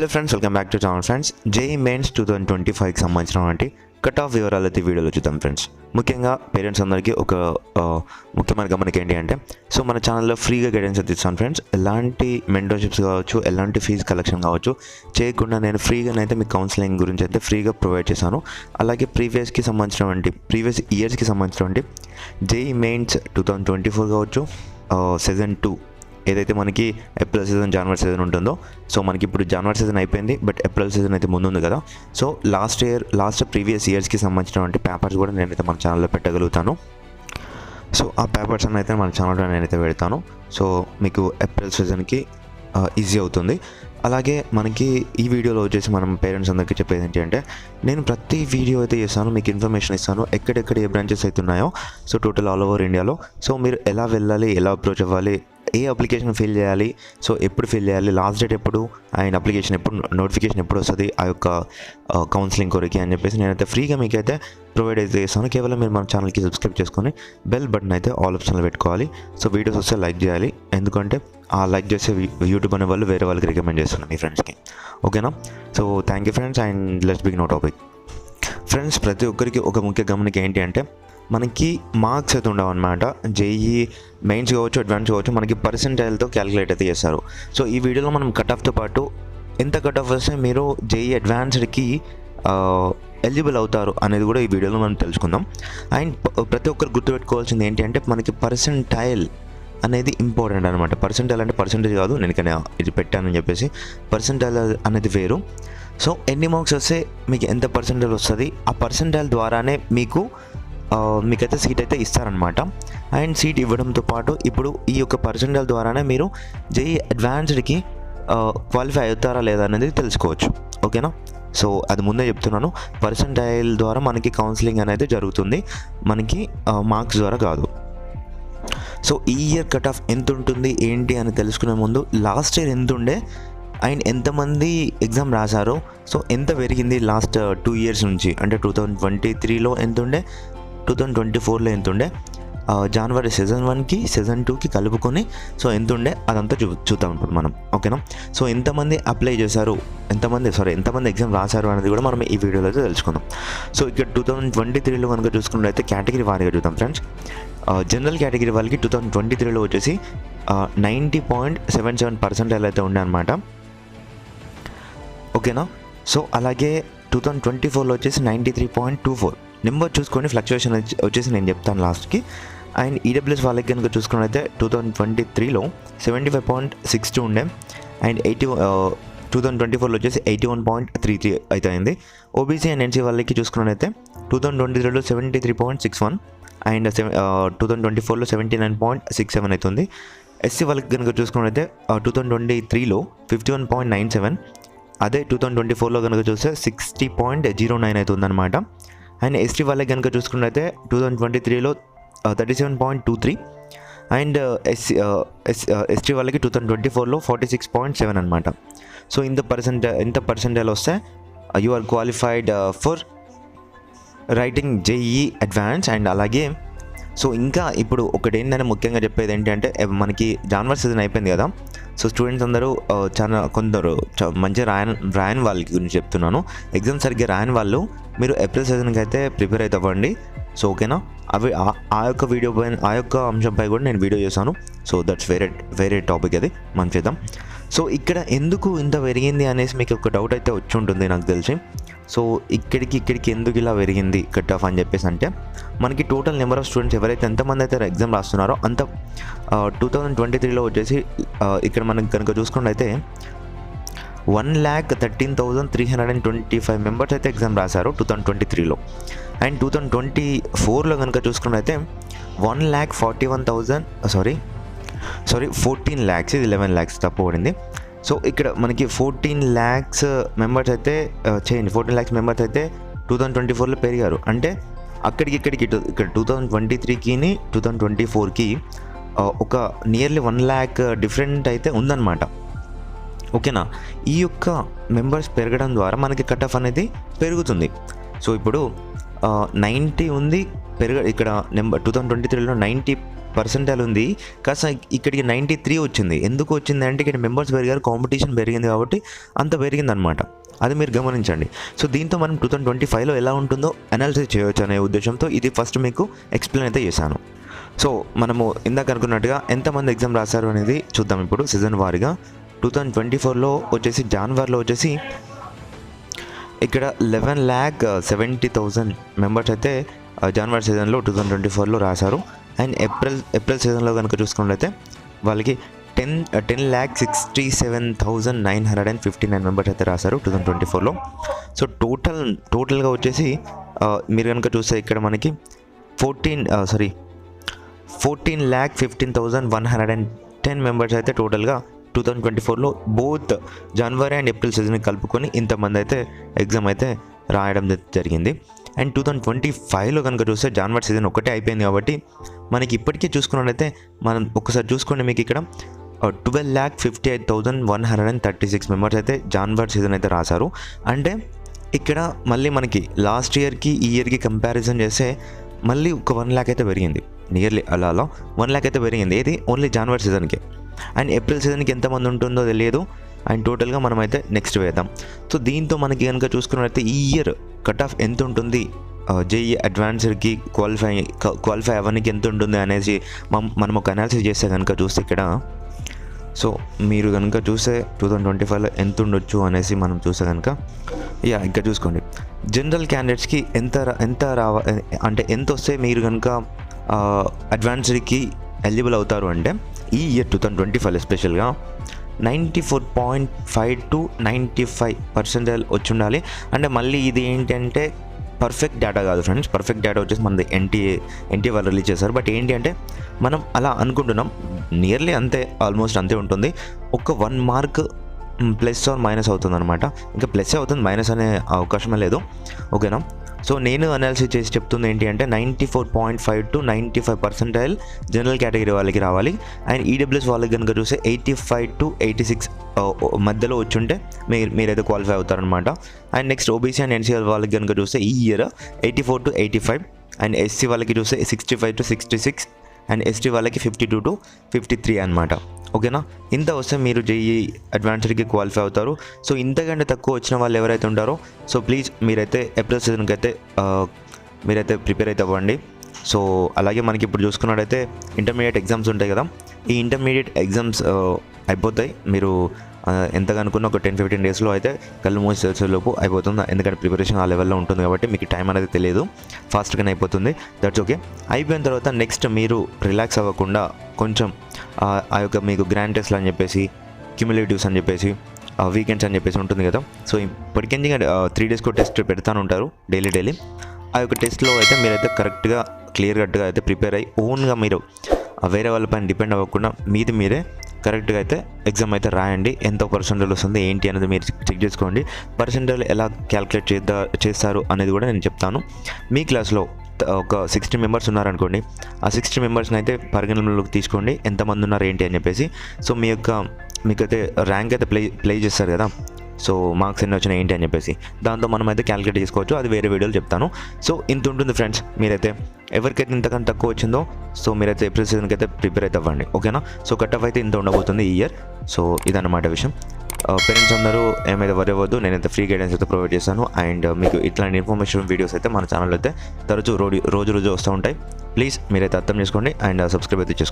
Hello friends welcome back to channel friends JE mains two thousand twenty ఫైవ్కి సంబంధించినటువంటి cut off వివరాలు అయితే వీడియోలో చూద్దాం ఫ్రెండ్స్ ముఖ్యంగా పేరెంట్స్ అందరికీ ఒక ముఖ్యమైన గమనిక ఏంటి అంటే సో మన ఛానల్లో ఫ్రీగా గైడెన్స్ అయితే ఇస్తాను ఫ్రెండ్స్ ఎలాంటి మెంటర్షిప్స్ కావచ్చు ఎలాంటి ఫీజు కలెక్షన్ కావచ్చు చేయకుండా నేను ఫ్రీగానైతే మీకు కౌన్సిలింగ్ గురించి అయితే ఫ్రీగా ప్రొవైడ్ చేశాను. అలాగే ప్రీవియస్కి సంబంధించినటువంటి ప్రీవియస్ ఇయర్స్కి సంబంధించినటువంటి JE mains two thousand twenty four కావచ్చు సెజన్ టూ ఏదైతే మనకి ఏప్రిల్ సీజన్ జనవరి సీజన్ ఉంటుందో సో మనకి ఇప్పుడు జనవరి సీజన్ అయిపోయింది బట్ ఏప్రిల్ సీజన్ అయితే ముందుంది కదా. So last year last previous ఇయర్స్కి సంబంధించినటువంటి పేపర్స్ కూడా నేనైతే మన ఛానల్లో పెట్టగలుగుతాను. సో ఆ పేపర్స్ అన్న అయితే మన ఛానల్లో నేనైతే పెడతాను. సో మీకు ఏప్రిల్ సీజన్కి ఈజీ అవుతుంది. అలాగే మనకి ఈ వీడియోలో వచ్చేసి మనం పేరెంట్స్ అందరికీ చెప్పేది ఏంటి అంటే నేను ప్రతి వీడియో అయితే చేస్తాను మీకు ఇన్ఫర్మేషన్ ఇస్తాను ఎక్కడెక్కడ ఏ బ్రాంచెస్ అయితే ఉన్నాయో సో టోటల్ ఆల్ ఓవర్ ఇండియాలో సో మీరు ఎలా వెళ్ళాలి ఎలా అప్రోచ్ అవ్వాలి ఏ అప్లికేషన్ ఫిల్ చేయాలి? సో ఎప్పుడు ఫిల్ చేయాలి? లాస్ట్ డేట్ ఎప్పుడు? అండ్ అప్లికేషన్ ఎప్పుడు? నోటిఫికేషన్ ఎప్పుడు వస్తుంది? ఆ యొక్క కౌన్సిలింగ్ కొరికి అని చెప్పేసి నేనైతే ఫ్రీగా మీకైతే ప్రొవైడ్ అయితే చేస్తాను. కేవలం మీరు మన ఛానల్కి సబ్స్క్రైబ్ చేసుకొని బెల్ బటన్ అయితే ఆల్ ఆప్షన్లో పెట్టుకోవాలి. సో వీడియోస్ వస్తే లైక్ చేయాలి. ఎందుకంటే ఆ లైక్ చేసే యూట్యూబ్ అనే వాళ్ళు వేరే వాళ్ళకి రికమెండ్ చేస్తున్నాను మీ ఫ్రెండ్స్కి. ఓకేనా? So thank you friends and let's begin topic. Friends ప్రతి ఒక్కరికి ఒక ముఖ్య గమనిక ఏంటి అంటే మనకి మార్క్స్ అయితే ఉండవు అనమాట జేఈ మెయిన్స్ కావచ్చు అడ్వాన్స్ కావచ్చు మనకి పర్సెంటైల్తో క్యాలిక్యులేట్ అయితే చేస్తారు. సో ఈ వీడియోలో మనం కట్ ఆఫ్తో పాటు ఎంత కట్ ఆఫ్ వస్తే మీరు జేఈ అడ్వాన్స్డ్కి ఎలిజిబుల్ అవుతారు అనేది కూడా ఈ వీడియోలో మనం తెలుసుకుందాం. అండ్ ప్రతి ఒక్కరు గుర్తుపెట్టుకోవాల్సింది ఏంటి అంటే మనకి పర్సెంటైల్ అనేది ఇంపార్టెంట్ అనమాట పర్సెంటైల్ అంటే పర్సెంటేజ్ కాదు నేను ఇక్కడ ఇది పెట్టానని చెప్పేసి పర్సెంటైల్ అనేది వేరు. సో ఎన్ని మార్క్స్ వస్తే మీకు ఎంత పర్సెంటేజ్ వస్తుంది? ఆ పర్సెంటైల్ ద్వారానే మీకు మీకైతే సీట్ అయితే ఇస్తారనమాట అండ్ సీట్ ఇవ్వడంతో పాటు ఇప్పుడు ఈ యొక్క పర్సెంటైల్ ద్వారానే మీరు జేఈ అడ్వాన్స్డ్కి క్వాలిఫై అవుతారా లేదా అనేది తెలుసుకోవచ్చు. ఓకేనా సో అది ముందే చెప్తున్నాను. పర్సంటైల్ ద్వారా మనకి కౌన్సిలింగ్ అనేది జరుగుతుంది. మనకి మార్క్స్ ద్వారా కాదు. సో ఈ ఇయర్ కట్ ఆఫ్ ఎంత ఉంటుంది ఏంటి అని తెలుసుకునే ముందు లాస్ట్ ఇయర్ ఎంత ఉండే అండ్ ఎంతమంది ఎగ్జామ్ రాశారో సో ఎంత పెరిగింది లాస్ట్ టూ ఇయర్స్ నుంచి? అంటే టూ థౌజండ్ ట్వంటీ త్రీలో ఎంత ఉండే టూ థౌజండ్ ట్వంటీ ఫోర్లో ఎంత ఉండే జనవరి సీజన్ వన్కి సీజన్ టూకి కలుపుకొని సో ఎంత ఉండే అదంతా చూ చూద్దాం ఇప్పుడు మనం ఓకేనా? సో ఎంతమంది అప్లై చేశారు? ఎంతమంది సారీ ఎంతమంది ఎగ్జామ్ రాశారు అనేది కూడా మనం ఈ వీడియోలో అయితే తెలుసుకుందాం. సో ఇక్కడ టూ థౌజండ్ ట్వంటీ త్రీలో కనుక చూసుకున్నట్లయితే కేటగిరీ వారిగా చూద్దాం ఫ్రెండ్స్ జనరల్ కేటగిరీ వాళ్ళకి టూ థౌజండ్ ట్వంటీ త్రీలో వచ్చేసి ninety point seven seven percent అయితే ఉండే అనమాట ఓకేనా? సో అలాగే టూ థౌజండ్ ట్వంటీ ఫోర్లో వచ్చేసి ninety three point two four. Number చూసుకొని ఫ్లక్చుయేషన్ వచ్చేసి నేను చెప్తాను లాస్ట్కి. అండ్ ఈడబ్ల్యూఎస్ వాళ్ళకి కనుక చూసుకున్నట్లయితే టూ థౌజండ్ ట్వంటీ త్రీలో seventy five point six two ఉండే. And eighty two thousand twenty ఫోర్లో వచ్చేసి eighty one point three three అయితే అయింది ఓబీసీ అండ్ ఎన్సీ వాళ్ళకి చూసుకున్నట్లయితే టూ థౌజండ్ ట్వంటీ త్రీలో seventy three point six one and seven two thousand twenty ఫోర్లో seventy nine point six seven అవుతుంది SC వాళ్ళకి కనుక చూసుకున్నట్లయితే టూ థౌజండ్ ట్వంటీ త్రీలో fifty one point nine seven అదే టూ థౌజండ్ ట్వంటీ ఫోర్లో కనుక చూస్తే సిక్స్టీ పాయింట్ జీరో నైన్ అవుతుందన్నమాట and ST uh, uh, uh, వాళ్ళకి కనుక చూసుకున్నట్లయితే టూ థౌజండ్ ట్వంటీ త్రీలో thirty seven point two three and SC S ST వాళ్ళకి టూ థౌజండ్ ట్వంటీ ఫోర్లో ఫార్టీ సిక్స్ పాయింట్ సెవెన్ అనమాట సో ఇంత పర్సెంట్ ఇంత పర్సెంటేజ్ వస్తే you are qualified for writing JE advance and అలాగే సో ఇంకా ఇప్పుడు ఒకటి ఏంటంటే ముఖ్యంగా చెప్పేది ఏంటంటే మనకి జాన్వర్ సీజన్ అయిపోయింది కదా సో స్టూడెంట్స్ అందరూ uh, చాలా కొందరు చ- మంచిగా రాయని రాయని వాళ్ళకి గురించి చెప్తున్నాను. ఎగ్జామ్ సరిగ్గా రాయని వాళ్ళు మీరు ఏప్రిల్ సీజన్కి అయితే ప్రిపేర్ అయితే అవ్వండి. సో ఓకేనా అవి ఆ- ఆ యొక్క వీడియో పైన ఆ యొక్క అంశంపై కూడా నేను వీడియో చేశాను. సో దట్స్ వేరే వేరే టాపిక్ అది. మనం చేద్దాం. సో ఇక్కడ ఎందుకు ఇంత పెరిగింది అనేసి మీకు ఒక డౌట్ అయితే వచ్చి ఉంటుంది నాకు తెలిసి. సో ఇక్కడికి ఇక్కడికి ఎందుకు ఇలా పెరిగింది కట్ ఆఫ్ అని చెప్పేసి అంటే మనకి టోటల్ నెంబర్ ఆఫ్ స్టూడెంట్స్ ఎవరైతే ఎంతమంది అయితే ఎగ్జామ్ రాస్తున్నారో అంత టూ థౌజండ్ ట్వంటీ త్రీలో వచ్చేసి ఇక్కడ మనం కనుక చూసుకున్నట్లయితే one lakh thirteen thousand three hundred and twenty five members అయితే ఎగ్జామ్ రాశారు టూ థౌజండ్ ట్వంటీ త్రీలో అండ్ టూ థౌజండ్ ట్వంటీ ఫోర్లో కనుక చూసుకున్నైతే one lakh forty one thousand sorry sorry fourteen lakhs ఇది లెవెన్ ల్యాక్స్ తప్పు పడింది. సో ఇక్కడ మనకి ఫోర్టీన్ ల్యాక్స్ మెంబర్స్ అయితే uh, చేయండి. ఫోర్టీన్ ల్యాక్స్ మెంబర్స్ అయితే టూ థౌజండ్ ట్వంటీ ఫోర్లో పెరిగారు. అంటే అక్కడికి ఇక్కడికి ఇటు- ఇక్కడ టూ థౌజండ్ ట్వంటీ త్రీకిని టూ థౌజండ్ ట్వంటీ ఫోర్కి ఒక నియర్లీ వన్ ల్యాక్ డిఫరెంట్ అయితే ఉందన్నమాట. ఓకేనా? ఈ యొక్క మెంబర్స్ పెరగడం ద్వారా మనకి కట్ ఆఫ్ అనేది పెరుగుతుంది. సో ఇప్పుడు uh, నైంటీ ఉంది పెరగ ఇక్కడ నెంబర్ టూ థౌజండ్ ట్వంటీ త్రీలో నైంటీ పర్సెంటేజ్ ఉంది. కాస్త ఇక్కడికి నైంటీ త్రీ వచ్చింది. ఎందుకు వచ్చింది అంటే ఇక్కడ మెంబర్స్ పెరిగారు కాంపిటీషన్ పెరిగింది కాబట్టి అంత పెరిగింది అనమాట అది మీరు గమనించండి. సో దీంతో మనం టూ థౌసండ్ ట్వంటీ ఫైవ్లో ఎలా ఉంటుందో అనాలిసిస్ చేయవచ్చు అనే ఉద్దేశంతో ఇది ఫస్ట్ మీకు ఎక్స్ప్లెయిన్ అయితే చేశాను. సో మనము ఇందాక అనుకున్నట్టుగా ఎంతమంది ఎగ్జామ్ రాశారు అనేది చూద్దాం ఇప్పుడు సీజన్ వారీగా. టూ థౌజండ్ ట్వంటీ ఫోర్లో వచ్చేసి జాన్వరిలో వచ్చేసి ఇక్కడ eleven lakh seventy thousand members అయితే జనవరి సీజన్లో టూ థౌజండ్ ట్వంటీ ఫోర్లో రాశారు. అండ్ ఏప్రిల్ ఏప్రిల్ సీజన్లో కనుక చూసుకున్నట్లయితే వాళ్ళకి ten ten lakh sixty seven thousand nine hundred and fifty nine members అయితే రాశారు టూ థౌజండ్ ట్వంటీ ఫోర్లో సో టోటల్ టోటల్గా వచ్చేసి మీరు కనుక చూస్తే ఇక్కడ మనకి fourteen sorry fourteen lakh fifteen thousand one hundred and ten members అయితే టోటల్గా టూ థౌజండ్ ట్వంటీ ఫోర్లో both January and April season కలుపుకొని ఇంతమంది అయితే ఎగ్జామ్ అయితే రాయడం జరిగింది. అండ్ టూ థౌజండ్ ట్వంటీ ఫైవ్లో కనుక చూస్తే జాన్వర్ సీజన్ ఒకటే అయిపోయింది కాబట్టి మనకి ఇప్పటికే చూసుకున్నట్లయితే మనం ఒకసారి చూసుకోండి మీకు ఇక్కడ twelve lakh fifty eight thousand one hundred and thirty six members అయితే జాన్వర్ సీజన్ అయితే రాశారు. అంటే ఇక్కడ మళ్ళీ మనకి లాస్ట్ ఇయర్కి ఈ ఇయర్కి కంపారిజన్ చేస్తే మళ్ళీ ఒక వన్ ల్యాక్ అయితే పెరిగింది. నియర్లీ అలా అలా వన్ ల్యాక్ అయితే పెరిగింది. ఏది? ఓన్లీ జాన్వరి సీజన్కి. అండ్ ఏప్రిల్ సీజన్కి ఎంతమంది ఉంటుందో తెలియదు. అండ్ టోటల్గా మనం అయితే నెక్స్ట్ వేద్దాం. సో దీంతో మనకి కనుక చూసుకున్నట్లయితే ఈ ఇయర్ కట్ ఆఫ్ ఎంత ఉంటుంది? జేఈ అడ్వాన్స్డ్కి క్వాలిఫై క్వాలిఫై అవ్వడానికి ఎంత ఉంటుంది అనేసి మనం ఒక అనాలిసిస్ చేస్తే కనుక చూస్తే ఇక్కడ. సో మీరు కనుక చూస్తే టూ థౌజండ్ ట్వంటీ ఫైవ్లో ఎంత ఉండొచ్చు అనేసి మనం చూస్తే కనుక యా ఇంకా చూసుకోండి. జనరల్ క్యాండిడేట్స్కి ఎంత ఎంత రావ అంటే ఎంత వస్తే మీరు కనుక అడ్వాన్స్డ్కి ఎలిజిబుల్ అవుతారు అంటే ఈ year two thousand twenty five ఎస్పెషల్గా ninety four point five to ninety five percentage వచ్చి ఉండాలి అంటే మళ్ళీ ఇది ఏంటంటే పర్ఫెక్ట్ డేటా కాదు ఫ్రెండ్స్ పర్ఫెక్ట్ డేటా వచ్చేసి మనది ఎన్టీఏ ఎన్టీఏ వాళ్ళు రిలీజ్ చేశారు. బట్ ఏంటి అంటే మనం అలా అనుకుంటున్నాం. నియర్లీ అంతే ఆల్మోస్ట్ అంతే ఉంటుంది. ఒక one mark plus or minus అవుతుంది అనమాట ఇంకా ప్లస్ అవుతుంది? మైనస్ అనే అవకాశమే లేదు. ఓకేనా సో నేను అనాలిసిస్ చేసి చెప్తుంది ఏంటి అంటే ninety four point five to ninety five percentile general category వాళ్ళకి రావాలి. అండ్ ఈడబ్ల్యూఎస్ వాళ్ళకి కనుక చూస్తే eighty five to eighty six మధ్యలో వచ్చుంటే మీరు మీరైతే క్వాలిఫై అవుతారనమాట and next OBC and NCL వాళ్ళకి కనుక చూస్తే ఈ year eighty four to eighty five and SC వాళ్ళకి చూస్తే sixty five to sixty six and ST వాళ్ళకి fifty two to fifty three అనమాట ఓకేనా? ఇంత వస్తే మీరు జేఈ అడ్వాన్స్డ్కి క్వాలిఫై అవుతారు. సో ఇంతకంటే తక్కువ వచ్చిన వాళ్ళు ఎవరైతే ఉంటారో సో ప్లీజ్ మీరైతే ఏప్రిల్ సీజన్కి అయితే మీరైతే ప్రిపేర్ అయితే అవ్వండి. సో అలాగే మనకి ఇప్పుడు చూసుకున్నట్టయితే ఇంటర్మీడియట్ ఎగ్జామ్స్ ఉంటాయి కదా ఈ ఇంటర్మీడియట్ ఎగ్జామ్స్ అయిపోతాయి. మీరు ఆ, అనుకున్న ఒక టెన్ ఫిఫ్టీన్ డేస్లో అయితే కళ్ళు మూసి తెరిచేలోపు అయిపోతుంది. ఎందుకంటే ప్రిపరేషన్ ఆ లెవెల్లో ఉంటుంది కాబట్టి మీకు టైం అనేది తెలియదు. ఫాస్ట్గానే అయిపోతుంది. That's okay. అయిపోయిన తర్వాత నెక్స్ట్ మీరు రిలాక్స్ అవ్వకుండా కొంచెం ఆ యొక్క మీకు గ్రాండ్ టెస్ట్లు అని చెప్పేసి క్యుములేటివ్స్ అని చెప్పేసి వీకెండ్స్ అని చెప్పేసి ఉంటుంది కదా. సో ఇప్పటికీ త్రీ డేస్కో టెస్ట్ పెడతాను ఉంటారు డైలీ డైలీ ఆ యొక్క టెస్ట్లో అయితే మీరైతే కరెక్ట్గా క్లియర్ కట్గా అయితే ప్రిపేర్ అయ్యి ఓన్గా మీరు వేరే వాళ్ళపైన డిపెండ్ అవ్వకుండా మీది మీరే కరెక్ట్గా అయితే ఎగ్జామ్ అయితే రాయండి. ఎంత పర్సెంటేజ్ వస్తుంది ఏంటి అనేది మీరు చెక్ చేసుకోండి. పర్సెంటేజ్ ఎలా క్యాలిక్యులేట్ చేద్దా చేస్తారు అనేది కూడా నేను చెప్తాను. మీ క్లాస్లో ఒక సిక్స్టీ మెంబర్స్ ఉన్నారనుకోండి ఆ సిక్స్టీ మెంబర్స్ని అయితే పరిగణనలోకి తీసుకోండి ఎంతమంది ఉన్నారు ఏంటి అని చెప్పేసి. సో మీ యొక్క మీకైతే ర్యాంక్ అయితే ప్లే ప్లే చేస్తారు కదా. సో మార్క్స్ ఎన్ని వచ్చినాయి ఏంటి అని చెప్పేసి. దాంతో మనం అయితే క్యాలిక్యులేట్ చేసుకోవచ్చు అది వేరే వీడియోలు చెప్తాను. సో ఇంత ఉంటుంది ఫ్రెండ్స్ మీరైతే ఎవరికైతే ఇంతకంటే తక్కువ వచ్చిందో సో మీరైతే ఏప్రిల్ సీజన్కి అయితే ప్రిపేర్ అయితే అవ్వండి ఓకేనా? సో కట్ ఆఫ్ అయితే ఇంత ఉండబోతుంది ఈ ఇయర్ సో ఇదన్నమాట విషయం. Uh, పేరెంట్స్ అందరూ ఏమైతే వరి అవ్వద్దు నేనైతే ఫ్రీ గైడెన్స్ అయితే ప్రొవైడ్ చేస్తాను. అండ్ uh, మీకు ఇట్లాంటి ఇన్ఫర్మేషన్ వీడియోస్ అయితే మన ఛానల్ అయితే తరచూ రోజు రోజు రోజు వస్తూ ఉంటాయి. ప్లీజ్ మీరైతే అర్థం చేసుకోండి. అండ్ సబ్స్క్రైబ్ uh, అయితే చేసుకోండి